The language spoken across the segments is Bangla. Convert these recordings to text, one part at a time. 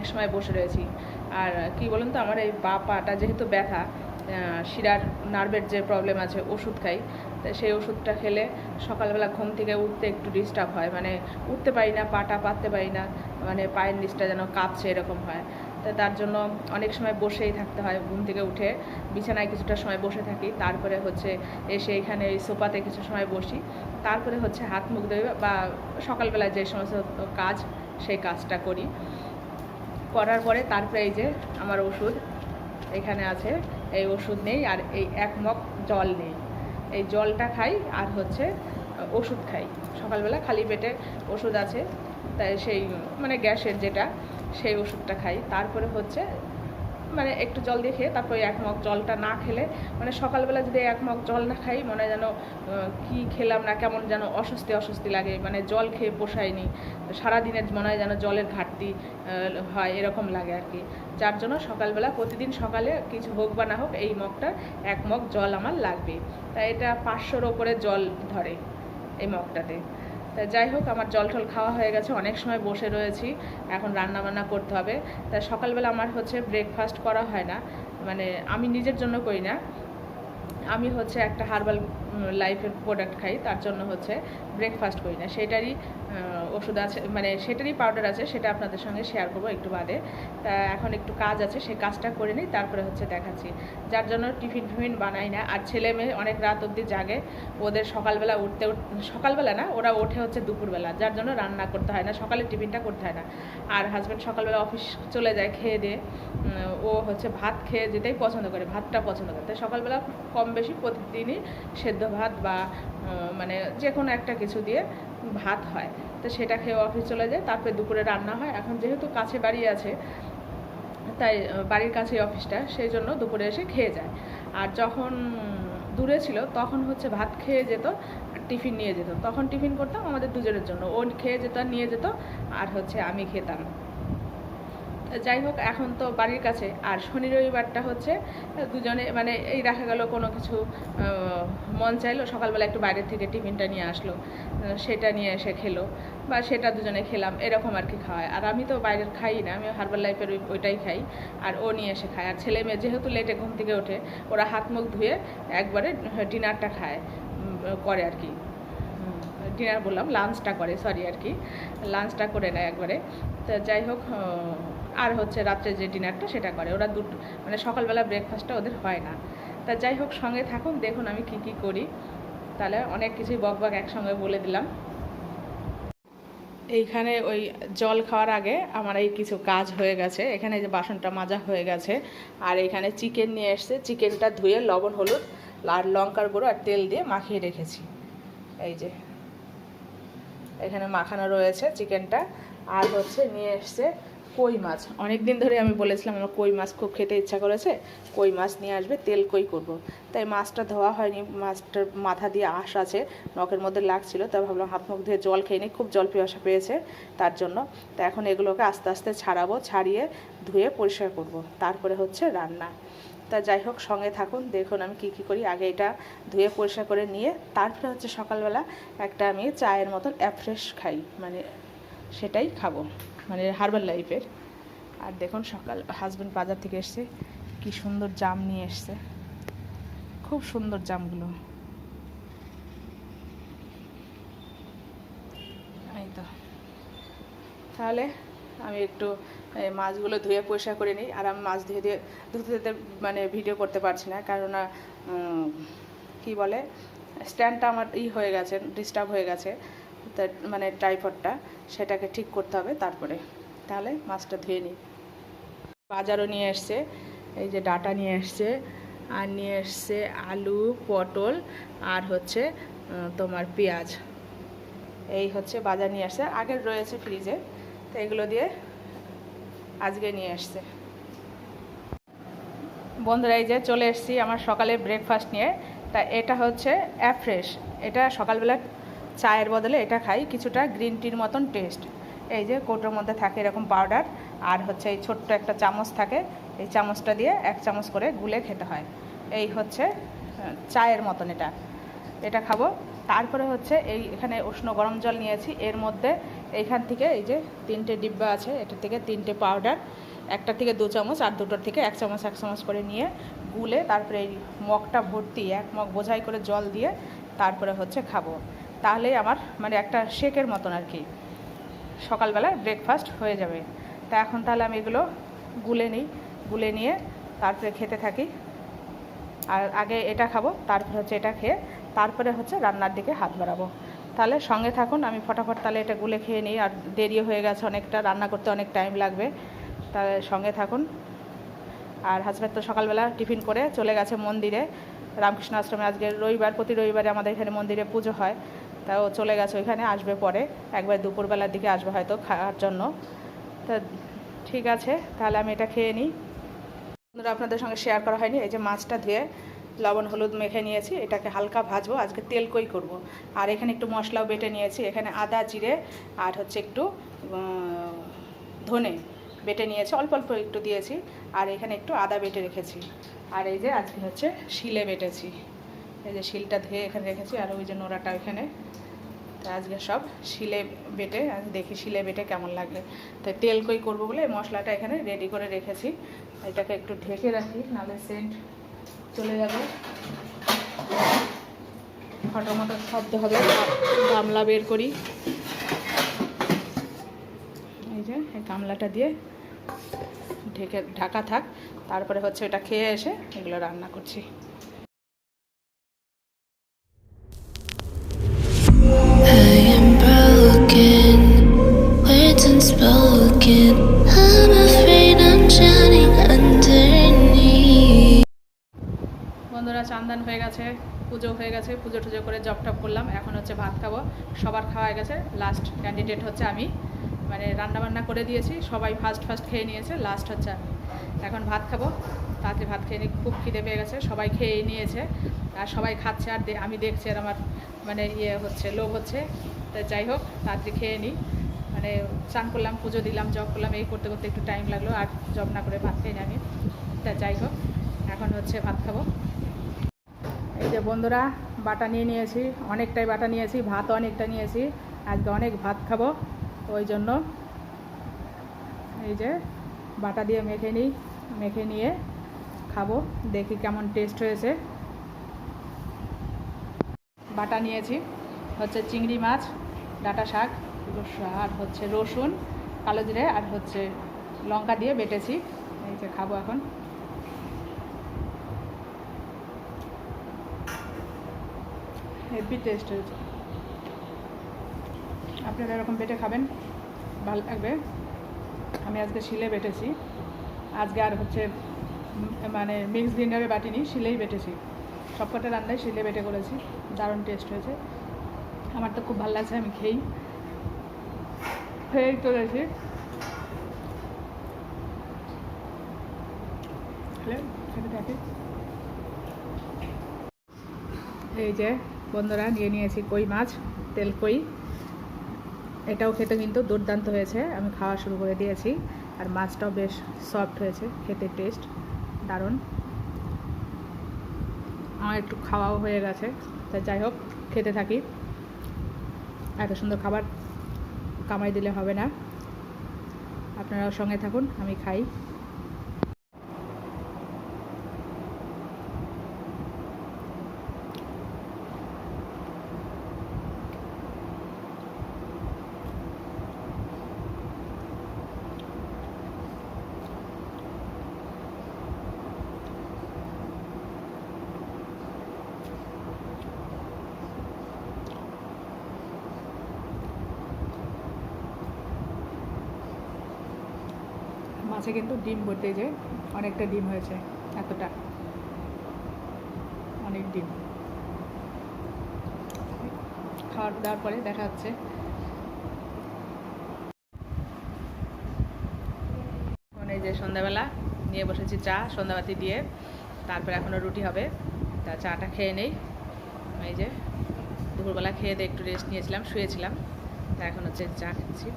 অনেক সময় বসে রয়েছি। আর, কি বলুন তো, আমার এই বা পাটা যেহেতু ব্যথা শিরার নার্ভের যে প্রবলেম আছে, ওষুধ খাই। তো সেই ওষুধটা খেলে সকালবেলা ঘুম থেকে উঠতে একটু ডিস্টার্ব হয়। মানে উঠতে পারি না, পাটা পাততে পারি না মানে পায়ের নিচটা যেন কাঁপছে এরকম হয়। তো তার জন্য অনেক সময় বসেই থাকতে হয় ঘুম থেকে উঠে। বিছানায় কিছুটা সময় বসে থাকি। তারপরে হচ্ছে এসে এখানে এই সোফাতে কিছু সময় বসি। তারপরে হচ্ছে হাত মুখ ধুয়ে বা সকালবেলায় যে সমস্ত কাজ, সেই কাজটা করি। করার পরে তার এই যে আমার ওষুধ এখানে আছে। এই ওষুধ নেই আর এই এক মগ জল নেই। এই জলটা খাই আর হচ্ছে ওষুধ খাই। সকালবেলা খালি পেটে ওষুধ আছে, তাই সেই মানে গ্যাসের যেটা, সেই ওষুধটা খাই। তারপরে হচ্ছে মানে একটু জল দিয়ে খেয়ে তারপরে এক মগ জলটা না খেলে মানে সকালবেলা যদি এক মগ জল না খাই, মনে যেন কি খেলাম না, কেমন যেন অস্বস্তি অস্বস্তি লাগে মানে জল খেয়ে পোষায়নি। সারাদিনের মনে হয় যেন জলের ঘাটতি হয়, এরকম লাগে আর কি। যার জন্য সকালবেলা প্রতিদিন সকালে কিছু হোক বা না হোক, এই মগটা, এক মগ জল আমার লাগবে তাই এটা পাঁচশোর ওপরে জল ধরে, এই মগটাতে। তা যাই হোক, আমার জল টল খাওয়া হয়ে গেছে, অনেক সময় বসে রয়েছি, এখন রান্না বান্না করতে হবে। তা সকালবেলা আমার হচ্ছে ব্রেকফাস্ট করা হয় না মানে আমি নিজের জন্য করি না। আমি হচ্ছে একটা হার্বাল লাইফের প্রোডাক্ট খাই, তার জন্য হচ্ছে ব্রেকফাস্ট করি না। সেটারই ওষুধ আছে মানে সেটারই পাউডার আছে, সেটা আপনাদের সঙ্গে শেয়ার করব একটু বাদে। তা এখন একটু কাজ আছে সেই কাজটা করে নিই, তারপরে হচ্ছে দেখাচ্ছি। যার জন্য টিফিন ফিফিন বানাই না, আর ছেলে মেয়ে অনেক রাত অবধি জাগে, ওদের সকালবেলা উঠতে উঠ- সকালবেলা না, ওরা ওঠে হচ্ছে দুপুরবেলা, যার জন্য রান্না করতে হয় না, সকালে টিফিনটা করতে হয় না। আর হাজব্যান্ড সকালবেলা অফিস চলে যায় খেয়ে দিয়ে ও হচ্ছে ভাত খেয়ে যেতেই পছন্দ করে, ভাতটা পছন্দ করে। তাই সকালবেলা কম বেশি প্রতিদিনই সেদ্ধ ভাত বা মানে যে কোনো একটা কিছু দিয়ে ভাত হয়, তো সেটা খেয়ে অফিস চলে যায়, তারপরে দুপুরে রান্না হয়। এখন যেহেতু কাছে বাড়ি আছে, তাই বাড়ির কাছে অফিসটা সেই জন্য দুপুরে এসে খেয়ে যায়। আর যখন দূরে ছিল, তখন হচ্ছে ভাত খেয়ে যেত টিফিন নিয়ে যেত। তখন টিফিন করতাম আমাদের দুজনের জন্য। ও খেয়ে যেত, নিয়ে যেত, আর হচ্ছে আমি খেতাম। যাই হোক, এখন তো বাড়ির কাছে। আর শনি রবিবারটা হচ্ছে, দুজনে মানে এই দেখা গেল কোনো কিছু মন চাইলো, সকালবেলা একটু বাইরের থেকে টিফিনটা নিয়ে আসলো সেটা নিয়ে এসে খেলো, বা সেটা দুজনে খেলাম, এরকম আর কি খাওয়ায়। আর আমি তো বাইরের খাই না, আমি হার্বাল লাইফের ওই- ওইটাই খাই, আর ও নিয়ে এসে খায়। আর ছেলে মেয়ে যেহেতু লেটে ঘুম থেকে ওঠে, ওরা হাত মুখ ধুয়ে একবারে ডিনারটা খায় করে আর কি। ডিনার বললাম লাঞ্চটা করে সরি আর কি লাঞ্চটা করে নেয় একবারে। তো যাই হোক আর হচ্ছে রাত্রে যে ডিনারটা সেটা করে। ওরা দুটো মানে সকালবেলা ব্রেকফাস্টটা ওদের হয় না। তা যাই হোক, সঙ্গে থাকুন দেখুন আমি কি কি করি। তাহলে অনেক কিছুই বক বক একসঙ্গে বলে দিলাম। এইখানে ওই জল খাওয়ার আগে আমার এই কিছু কাজ হয়ে গেছে। এখানে যে বাসনটা মাজা হয়ে গেছে। আর এখানে চিকেন নিয়ে এসছে। চিকেনটা ধুয়ে লবণ, হলুদ আর লঙ্কার গুঁড়ো আর তেল দিয়ে মাখিয়ে রেখেছি। এই যে। এখানে মাখানো রয়েছে চিকেনটা আর হচ্ছে নিয়ে এসছে কই মাছ অনেক দিন ধরে আমি বলেছিলাম, আমার কই মাছ খুব খেতে ইচ্ছা করেছে, কই মাছ নিয়ে আসবে, তেল কই করব। তাই মাছটা ধোয়া হয়নি, মাছটার মাথা দিয়ে আঁশ আছে, নখের মধ্যে লাগছিল, তাই ভাবলাম হাত মুখ ধুয়ে জল খেয়ে নিই, খুব জল পিপাসা পেয়েছে তার জন্য তা এখন এগুলোকে আস্তে আস্তে ছাড়াবো, ছাড়িয়ে ধুয়ে পরিষ্কার করব। তারপরে হচ্ছে রান্না তা যাই হোক, সঙ্গে থাকুন, দেখুন আমি কি কি করি, আগে এটা ধুয়ে পরিষ্কার করে নিয়ে, তারপরে হচ্ছে সকালবেলা একটা আমি চায়ের মতন অ্যাফ্রেশ খাই মানে সেটাই খাব মানে হার্বাল লাইফের আর দেখুন সকাল হাজব্যান্ড বাজার থেকে এসছে, কি সুন্দর জাম নিয়ে এসছে। খুব সুন্দর জামগুলো। এই তো। তাহলে আমি একটু মাছগুলো ধুয়ে পরিষ্কার করে নিই। আর আমি মাছ ধুয়ে দিয়ে ধুতে ধুতে মানে ভিডিও করতে পারছি না। কারণ কি বলে স্ট্যান্ডটা আমার ই হয়ে গেছে ডিস্টার্ব হয়ে গেছে। মানে টাইফয়েডটা সেটাকে ঠিক করতে হবে তারপরে। তাহলে মাছটা ধুয়ে নিই। বাজারও নিয়ে এসছে, এই যে ডাটা নিয়ে এসছে, আর নিয়ে এসছে আলু, পটল, আর হচ্ছে তোমার পেঁয়াজ। এই হচ্ছে বাজার নিয়ে আসছে আগের রয়েছে ফ্রিজে তো এগুলো দিয়ে আজকে নিয়ে আসছে বন্ধুরা, এই যে চলে এসেছি আমার সকালে ব্রেকফাস্ট নিয়ে। তা এটা হচ্ছে অ্যাফ্রেশ এটা সকালবেলা চায়ের বদলে এটা খাই, কিছুটা গ্রিন টির মতন টেস্ট এই যে কৌটোর মধ্যে থাকে এরকম পাউডার আর হচ্ছে এই ছোট্ট একটা চামচ থাকে, এই চামচটা দিয়ে এক চামচ করে গুলে খেতে হয়। এই হচ্ছে চায়ের মতন এটা। এটা খাব। তারপরে হচ্ছে এই এখানে উষ্ণ গরম জল নিয়েছি। এর মধ্যে এইখান থেকে এই যে তিনটে ডিব্বা আছে এটা থেকে তিনটে পাউডার একটা থেকে দু চামচ আর দুটোর থেকে এক চামচ এক চামচ করে নিয়ে গুলে তারপরে এই মগটা ভর্তি, এক মগ বোঝাই করে জল দিয়ে তারপরে হচ্ছে খাব। তাহলেই আমার মানে একটা শেকের মতন আর কি। সকালবেলা ব্রেকফাস্ট হয়ে যাবে। তা এখন তাহলে আমি এগুলো গুলে নিই, গুলে নিয়ে তারপরে খেতে থাকি। আর আগে এটা খাব, তারপরে হচ্ছে এটা খেয়ে তারপরে হচ্ছে রান্নার দিকে হাত বাড়াবো। তাহলে সঙ্গে থাকুন, আমি ফটাফট তাহলে এটা গুলে খেয়ে নিই। আর দেরি হয়ে গেছে অনেকটা, রান্না করতে অনেক টাইম লাগবে। তাহলে সঙ্গে থাকুন। আর হাজব্যান্ড তো সকালবেলা টিফিন করে চলে গেছে মন্দিরে। রামকৃষ্ণ আশ্রমে আজকে রবিবার, প্রতি রবিবারে আমাদের এখানে মন্দিরে পুজো হয়। তা ও চলে গেছে, ওইখানে আসবে পরে। একবার দুপুরবেলার দিকে আসবে হয়তো খাওয়ার জন্য। তা ঠিক আছে, তাহলে আমি এটা খেয়ে নিই। বন্ধুরা, আপনাদের সঙ্গে শেয়ার করা হয়নি, এই যে মাছটা ধুয়ে লবণ, হলুদ মেখে নিয়েছি, এটাকে হালকা ভাজবো, আজকে তেল কই করব। আর এখানে একটু মশলাও বেটে নিয়েছি, এখানে আদা, জিরে আর হচ্ছে একটু ধনে বেটে নিয়েছি, অল্প অল্প একটু দিয়েছি। আর এখানে একটু আদা বেটে রেখেছি। আর এই যে আজকে হচ্ছে শিলে বেটেছি। এই যে শিলটা ধুয়ে এখানে রেখেছি, আর ওই যে নোড়াটা ওইখানে। তা আজকে সব শিলে বেটে আজ দেখি শিলে বেটে কেমন লাগবে তাই তেল কই করব বলে মশলাটা এখানে রেডি করে রেখেছি। এটাকে একটু ঢেকে রাখি, নাহলে সেন্ট চলে যাবে। ফটোমটো শব্দ হবে, গামলা বের করি। এই যে, এই গামলাটা দিয়ে ঢেকে, ঢাকা থাক। তারপরে হচ্ছে এটা খেয়ে এসে এগুলো রান্না করছি। বন্ধুরা হয়ে গেছে, পুজো হয়ে গেছে, পুজো টুজো করে জব টপ করলাম। এখন হচ্ছে ভাত খাব। সবার খাওয়া গেছে। লাস্ট ক্যান্ডিডেট হচ্ছে আমি। মানে রান্না বান্না করে দিয়েছি। সবাই ফার্স্ট ফার্স্ট খেয়ে নিয়েছে। লাস্ট হচ্ছে আমি। এখন ভাত খাব। তাড়াতাড়ি ভাত খেয়ে নিই খুব খিদে পেয়ে গেছে। সবাই খেয়ে নিয়েছে। আর সবাই খাচ্ছে আর আমি দেখছি আর আমার মানে ইয়ে হচ্ছে, লোভ হচ্ছে। তা যাই হোক, তাড়াতাড়ি খেয়ে নিই। মানে চান করলাম, পুজো দিলাম জব করলাম, এই করতে করতে একটু টাইম লাগল। আর জব না করে ভাত খেয়ে নিই আমি। তা যাই হোক, এখন হচ্ছে ভাত খাব। এই যে বন্ধুরা, বাটা নিয়ে নিয়েছি, অনেকটাই বাটা নিয়েছি, ভাত অনেকটা নিয়েছি, আজকে অনেক ভাত খাব, ওই জন্য এই যে বাটা দিয়ে মেখে নিই, মেখে নিয়ে খাব, দেখি কেমন টেস্ট হয়েছে। বাটা নিয়েছি, হচ্ছে চিংড়ি মাছ, ডাটা শাক আর হচ্ছে রসুন, কালো জিরে, আর হচ্ছে লঙ্কা দিয়ে বেটেছি, এই যে খাব এখন। হেভি টেস্ট হয়েছে। আপনারা এরকম বেটে খাবেন, ভালো লাগবে। আমি আজকে শিলে বেটেছি। আজকে আর হচ্ছে মানে মিক্স ডিনারে বাটিনি, শিলেই বেটেছি। সবকটা রান্নায় শিলে বেটে করেছি, দারুণ টেস্ট হয়েছে। আমার তো খুব ভালো লাগছে, আমি খেয়েই খেয়েই চলেছি এই যে বন্ধুরা, নিয়ে নিয়েছি কই মাছ, তেল কই। এটাও খেতে কিন্তু দুর্দান্ত হয়েছে। আমি খাওয়া শুরু করে দিয়েছি আর মাছটাও বেশ সফট হয়েছে, খেতে টেস্ট দারুণ। আমার একটু খাওয়াও হয়ে গেছে, তা যাই হোক, খেতে থাকি। এত সুন্দর খাবার কামাই দিলে হবে না। আপনারাও সঙ্গে থাকুন, আমি খাই। মাছে কিন্তু ডিম ভরতে যে, অনেকটা ডিম হয়েছে, এতটা। অনেক ডিম। খাওয়ার দাওয়ার পরে দেখা যাচ্ছে এই যে সন্ধ্যাবেলা নিয়ে বসেছি চা, সন্ধ্যাবাতি দিয়ে। তারপরে এখনও রুটি হবে। তা চাটা খেয়ে নেই। এই যে দুপুরবেলা খেয়ে দিয়ে একটু রেস্ট নিয়েছিলাম, শুয়েছিলাম। তা এখন হচ্ছে চা খাচ্ছি।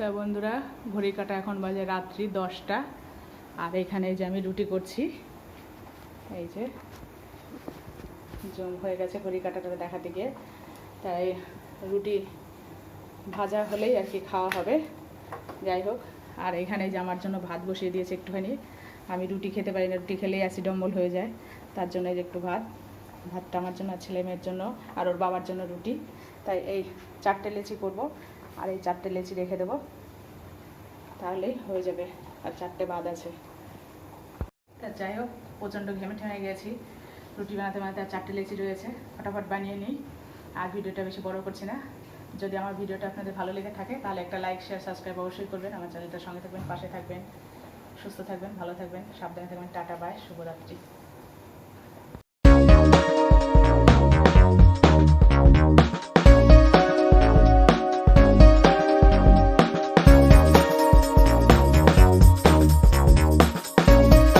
তা বন্ধুরা ঘড়ি কাটা এখন বাজে রাত্রি দশটা। আর এখানে যে আমি রুটি করছি। এই যে জম হয়ে গেছে ঘড়ি কাটাটা দেখাতে গিয়ে। তাই রুটি ভাজা হলেই আর কি খাওয়া হবে। যাই হোক, আর এখানে যে আমার জন্য ভাত বসিয়ে দিয়েছে একটুখানি। আমি রুটি খেতে পারি না, রুটি খেলেই অ্যাসিড অম্বল হয়ে যায়। তার জন্য এই যে একটু ভাত। ভাতটা আমার জন্য ছেলে মেয়ের জন্য, আর ওর বাবার জন্য রুটি। তাই এই চারটে লেচি করব। আর এই চারটে লেচি রেখে দেবো। তাহলেই হয়ে যাবে। আর চারটে বাদ আছে। তা যাই হোক, প্রচণ্ড ঘেমে ঠেমে গেছি। রুটি বানাতে বানাতে আর চারটে লেচি রয়েছে। ফটাফট বানিয়ে নিই। আর ভিডিওটা বেশি বড় করছি না। যদি আমার ভিডিওটা আপনাদের ভালো লেগে থাকে, তাহলে একটা লাইক শেয়ার সাবস্ক্রাইব অবশ্যই করবেন। আমার চ্যানেলটার সঙ্গে থাকবেন, পাশে থাকবেন, সুস্থ থাকবেন, ভালো থাকবেন, সাবধানে থাকবেন। টাটা বাই শুভরাত্রি।